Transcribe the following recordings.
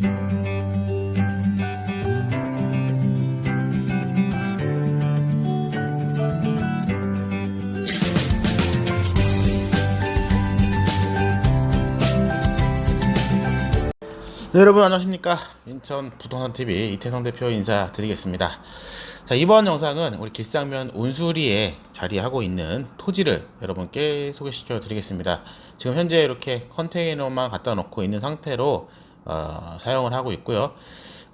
네, 여러분 안녕하십니까 인천 부동산 TV 이태성 대표 인사드리겠습니다. 자 이번 영상은 우리 길상면 온수리에 자리하고 있는 토지를 여러분께 소개시켜 드리겠습니다. 지금 현재 이렇게 컨테이너만 갖다 놓고 있는 상태로 어, 사용을 하고 있고요.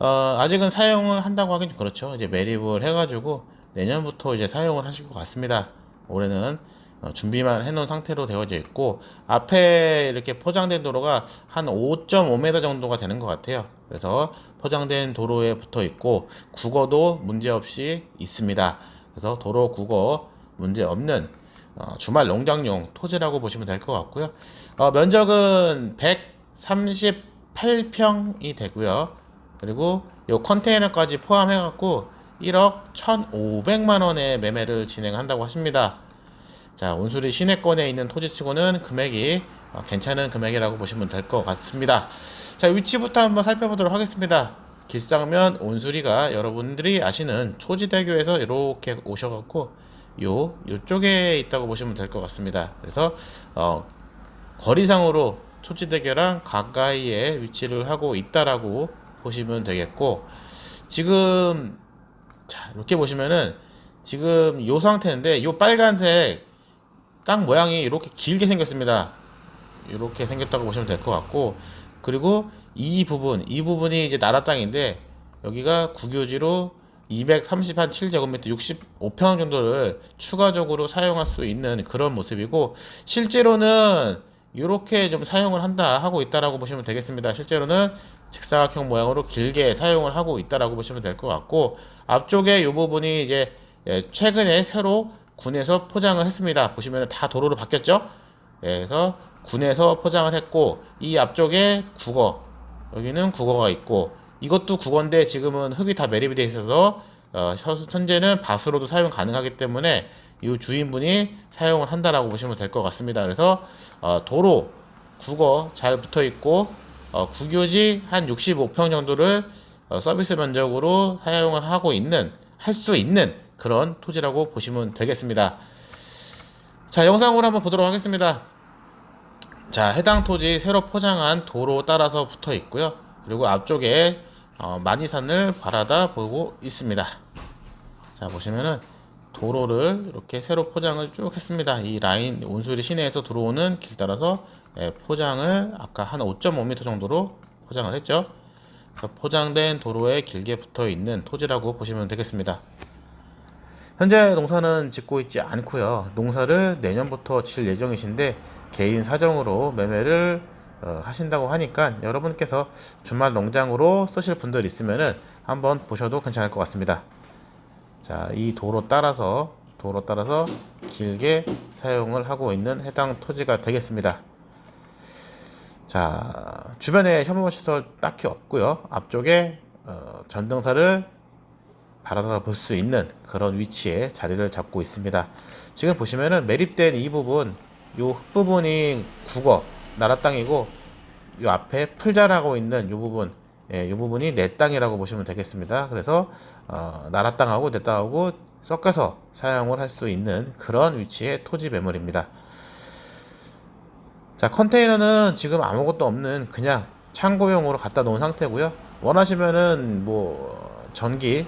어, 아직은 사용을 한다고 하긴 좀 그렇죠. 이제 매립을 해가지고 내년부터 이제 사용을 하실 것 같습니다. 올해는 어, 준비만 해놓은 상태로 되어져 있고 앞에 이렇게 포장된 도로가 한 5.5m 정도가 되는 것 같아요. 그래서 포장된 도로에 붙어 있고 국어도 문제 없이 있습니다. 그래서 도로 국어 문제 없는 어, 주말 농장용 토지라고 보시면 될 것 같고요. 어, 면적은 138평이 되고요. 그리고 요 컨테이너까지 포함해 갖고 1억 1,500만 원의 매매를 진행한다고 하십니다. 자, 온수리 시내권에 있는 토지치고는 금액이 어, 괜찮은 금액이라고 보시면 될 것 같습니다. 자, 위치부터 한번 살펴보도록 하겠습니다. 길상면 온수리가 여러분들이 아시는 초지대교에서 이렇게 오셔갖고 요 요쪽에 있다고 보시면 될 것 같습니다. 그래서 어, 거리상으로 초지대교랑 가까이에 위치를 하고 있다라고 보시면 되겠고 지금 자 이렇게 보시면은 지금 요 상태인데 요 빨간색 땅 모양이 이렇게 길게 생겼습니다. 이렇게 생겼다고 보시면 될 것 같고 그리고 이 부분 이 부분이 이제 나라 땅인데 여기가 국유지로 230한 7제곱미터 65평 정도를 추가적으로 사용할 수 있는 그런 모습이고 실제로는 이렇게 좀 사용을 한다 하고 있다라고 보시면 되겠습니다. 실제로는 직사각형 모양으로 길게 사용을 하고 있다라고 보시면 될 것 같고 앞쪽에 이 부분이 이제 예, 최근에 새로 군에서 포장을 했습니다. 보시면 다 도로로 바뀌었죠? 예, 그래서 군에서 포장을 했고 이 앞쪽에 국어 여기는 국어가 있고 이것도 국어인데 지금은 흙이 다 매립이 되어 있어서 어, 현재는 밭으로도 사용 가능하기 때문에 이 주인분이 사용을 한다라고 보시면 될 것 같습니다. 그래서 어, 도로 국어 잘 붙어 있고 어, 국유지 한 65평 정도를 어, 서비스 면적으로 사용을 하고 있는 할 수 있는 그런 토지라고 보시면 되겠습니다. 자, 영상으로 한번 보도록 하겠습니다. 자, 해당 토지 새로 포장한 도로 따라서 붙어 있고요. 그리고 앞쪽에 어, 만이산을 바라다 보고 있습니다. 자, 보시면은 도로를 이렇게 새로 포장을 쭉 했습니다. 이 라인 온수리 시내에서 들어오는 길 따라서 예, 포장을 아까 한 5.5m 정도로 포장을 했죠. 포장된 도로에 길게 붙어 있는 토지라고 보시면 되겠습니다. 현재 농사는 짓고 있지 않고요. 농사를 내년부터 질 예정이신데 개인 사정으로 매매를 어, 하신다고 하니까 여러분께서 주말 농장으로 쓰실 분들 있으면은 한번 보셔도 괜찮을 것 같습니다. 자, 이 도로 따라서 도로 따라서 길게 사용을 하고 있는 해당 토지가 되겠습니다. 자, 주변에 혐오 시설 딱히 없고요. 앞쪽에 어, 전등사를 바라다 볼 수 있는 그런 위치에 자리를 잡고 있습니다. 지금 보시면은 매립된 이 부분, 요 흙부분이 국어, 나라 땅이고, 요 앞에 풀자라고 있는 요 부분, 예, 요 부분이 내 땅이라고 보시면 되겠습니다. 그래서, 어, 나라 땅하고 내 땅하고 섞여서 사용을 할 수 있는 그런 위치의 토지 매물입니다. 자, 컨테이너는 지금 아무것도 없는 그냥 창고용으로 갖다 놓은 상태고요. 원하시면은 뭐 전기,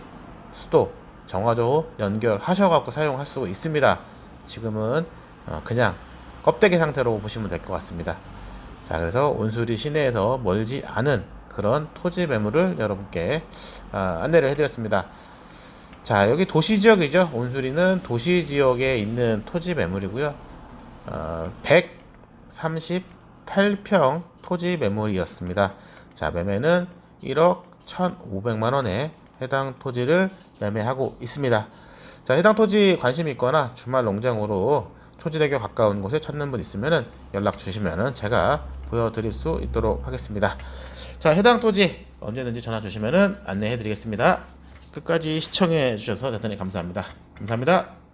수도 정화조 연결하셔갖고 사용할 수 있습니다. 지금은 어, 그냥 껍데기 상태로 보시면 될 것 같습니다. 자, 그래서 온수리 시내에서 멀지 않은 그런 토지 매물을 여러분께 아, 안내를 해드렸습니다. 자, 여기 도시 지역이죠. 온수리는 도시 지역에 있는 토지 매물이고요. 어, 138평 토지 매물이었습니다. 자, 매매는 1억 1,500만 원에 해당 토지를 매매하고 있습니다. 자, 해당 토지 관심 있거나 주말 농장으로 초지대교 가까운 곳에 찾는 분 있으면은 연락 주시면은 제가 보여드릴 수 있도록 하겠습니다. 자, 해당 토지 언제든지 전화 주시면은 안내해 드리겠습니다. 끝까지 시청해 주셔서 대단히 감사합니다. 감사합니다.